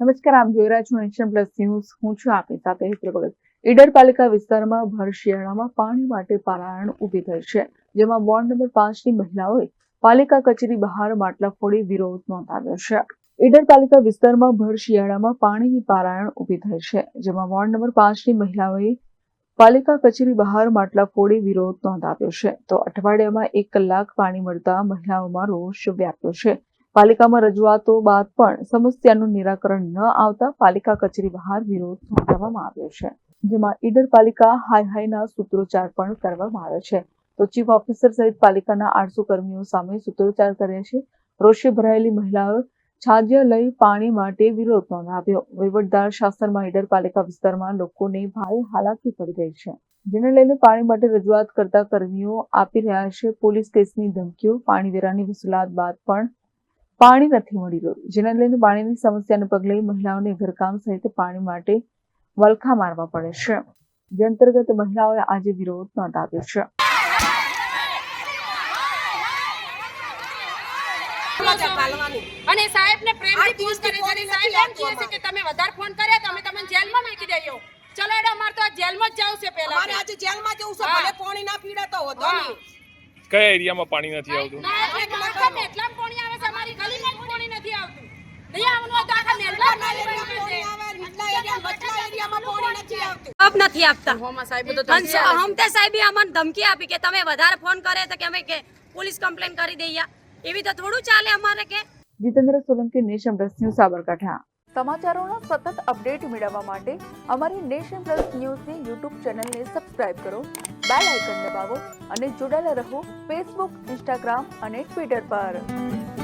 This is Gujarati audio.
નમસ્કાર, આપ જોઈ રહ્યા છો નેશન પ્લસ ન્યૂઝ હું છું આપની સાથે ભગત. ઈડર પાલિકા વિસ્તારમાં ભર શિયાળામાં પાણી માટે પારાયણ ઊભી થઈ છે, જેમાં વોર્ડ નંબર પાંચની મહિલાઓએ પાલિકા કચેરી બહાર માટલા ફોડી વિરોધ નોંધાવ્યો છે. ઈડર પાલિકા વિસ્તારમાં ભર શિયાળામાં પાણીની પારાયણ ઊભી થઈ છે, જેમાં વોર્ડ નંબર પાંચની મહિલાઓએ પાલિકા કચેરી બહાર માટલા ફોડી વિરોધ નોંધાવ્યો છે. તો અઠવાડિયામાં એક કલાક પાણી મળતા મહિલાઓમાં રોષ વ્યાપ્યો છે. પાલિકામાં રજૂઆતો બાદ પણ સમસ્યાનું નિરાકરણ ન આવતા પાલિકા કચેરી બહાર વિરોધ નોંધાવવામાં આવ્યો છે. જેમાં ઈડર પાલિકા હાય હાયના સૂત્રોચ્ચાર પણ કરવામાં આવ્યો છે. તો ચીફ ઓફિસર સહિત પાલિકાના આઠસો કર્મીઓ સામે સૂત્રોચ્ચાર કર્યા છે. રોષે ભરાયેલી મહિલાઓ છાજ્યા લઈ પાણી માટે વિરોધ નોંધાવ્યો. વહીવટદાર શાસનમાં ઈડર પાલિકા વિસ્તારમાં લોકોને ભારે હાલાકી પડી રહી છે. જેને લઈને પાણી માટે રજૂઆત કરતા કર્મીઓ આપી રહ્યા છે. પોલીસ કેસની ધમકીઓ પાણી વેરાની વસૂલાત બાદ પણ પાણી નથી મળી રહ્યું. જેના લઈને પાણીની સમસ્યાને પગલે મહિલાઓને ઘરકામ સહિત પાણી માટે વલખા મારવા પડે છે. જે અંતર્ગત મહિલાઓએ આજે વિરોધ નોંધાવ્યો છે. અને સાહેબને પ્રેમથી ફોન કરે છે. સાહેબ એમ કહે છે કે તમે વધારે ફોન કર્યા તો અમે તમને જેલમાં નાખી દઈએ. ચલો એટલે અમારે તો જેલમાં જ જવું છે પહેલા અમારે આજે જેલમાં જવું છે. ભલે પોણી ના પીડે તો નહીં. કયા એરિયામાં પાણી નથી આવતું? એટલે પાણી ગલીમાં પાણી નથી આવતું. નહીં આવવાનું તો આખા મહેલમાં પાણી એરિયામાં આવે નીચલા એરિયા વચલા એરિયામાં પોણી નથી આવતું. નથી આપતા હમતે સાહેબે અમને ધમકી આપી કે તમે વધારે ફોન કરે તો કે અમે કે પોલીસ કમ્પ્લેન કરી દઈએ. એવી તો થોડું ચાલે અમારે કે. Jitendra Solanki nation plus news Sabarkantha. સમાચારોનો સતત અપડેટ મેળવવા માટે અમારી નેશન પ્લસ ન્યૂઝની યુટ્યુબ ચેનલને સબસ્ક્રાઇબ કરો બેલ આઇકન દબાવો અને જોડાયેલા રહો ફેસબુક ઇન્સ્ટાગ્રામ અને ટ્વિટર પર.